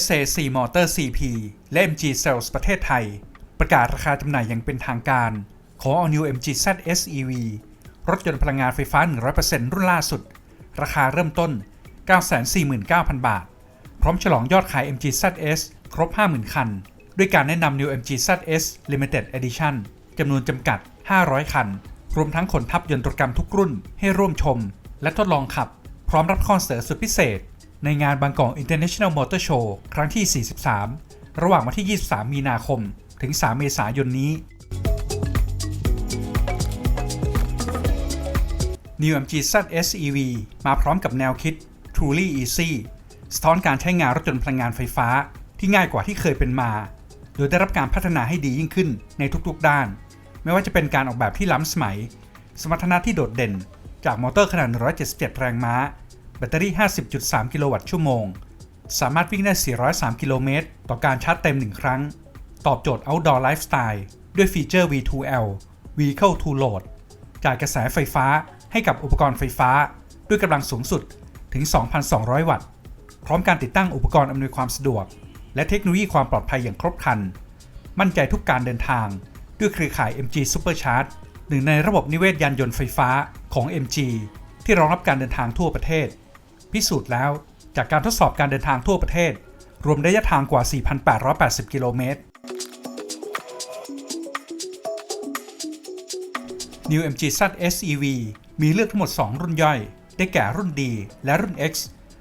SAC Motor CP และ MG Sales ประเทศไทย ประกาศราคาจำหน่ายอย่างเป็นทางการ ของ All New MG ZS EV รถยนต์พลังงานไฟฟ้า 100%รุ่นล่าสุด ราคาเริ่มต้น 949,000 บาท พร้อมฉลองยอดขาย MG ZS ครบ 50,000 คัน ด้วยการแนะนำ New MG ZS Limited Edition จำนวนจำกัด 500 คัน รวมทั้งขนทับยนตรกรรมทุกรุ่นให้ร่วมชม และทดลองขับ พร้อมรับข้อเสนอสุดพิเศษ ในงานบางกอก International Motor Show ครั้งที่ 43 ระหว่างวันที่ 23 มีนาคม ถึง 3 เมษายนนี้ New MG ZS EV มาพร้อมกับแนวคิด Truly Easy สะท้อนการใช้งานรถยนต์พลังงานไฟฟ้าที่ง่ายกว่าที่เคยเป็นมา โดยได้รับการพัฒนาให้ดียิ่งขึ้นในทุกๆ ด้าน ไม่ว่าจะเป็นการออกแบบที่ล้ำสมัย สมรรถนะที่โดดเด่น จากมอเตอร์ขนาด 177 แรงม้า แบตเตอรี่ 50.3 กิโลวัตต์ชั่วโมง สามารถวิ่งได้ 403 กิโลเมตร ต่อการชาร์จเต็ม 1 ครั้ง ตอบโจทย์ outdoor lifestyle ด้วยฟีเจอร์ V2L Vehicle to Load จ่ายกระแสไฟฟ้าให้กับอุปกรณ์ไฟฟ้า ด้วยกำลังสูงสุดถึง 2,200 วัตต์ พร้อมการติดตั้งอุปกรณ์อำนวยความสะดวก และเทคโนโลยีความปลอดภัยอย่างครบครัน มั่นใจทุกการเดินทาง ด้วยเครือข่าย MG Supercharge หนึ่งในระบบนิเวศยานยนต์ไฟฟ้าของ MG ที่รองรับการเดินทางทั่วประเทศ พิสูจน์แล้วจากการทดสอบการเดินทางทั่วประเทศ รวมระยะทางกว่า 4,880 กิโลเมตร New MG ZS EV มีเลือกทั้งหมด 2 รุ่นย่อย ได้แก่รุ่น D และรุ่น X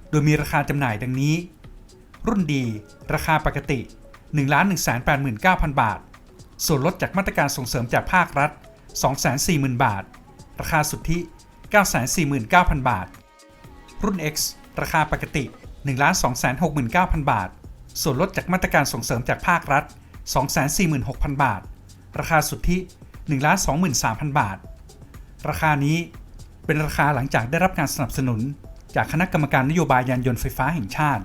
โดยมีราคาจำหน่ายดังนี้ รุ่น D ราคาปกติ 1,189,000 บาท ส่วนลดจากมาตรการส่งเสริมจากภาครัฐ 240,000 บาท ราคาสุทธิ 949,000 บาท รุ่น X ราคาปกติ 1,269,000 บาท ส่วนลดจากมาตรการส่งเสริมจากภาครัฐ 246,000 บาท ราคาสุทธิ 1,23,000 บาท ราคานี้เป็นราคาหลังจากได้รับการสนับสนุน จากคณะกรรมการนโยบายยานยนต์ไฟฟ้าแห่งชาติ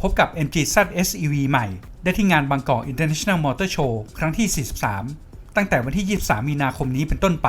พบกับ MG ZS EV ใหม่ ได้ที่งานบางกอก International Motor Show ครั้งที่ 43 ตั้งแต่วันที่ 23 มีนาคมนี้เป็นต้นไป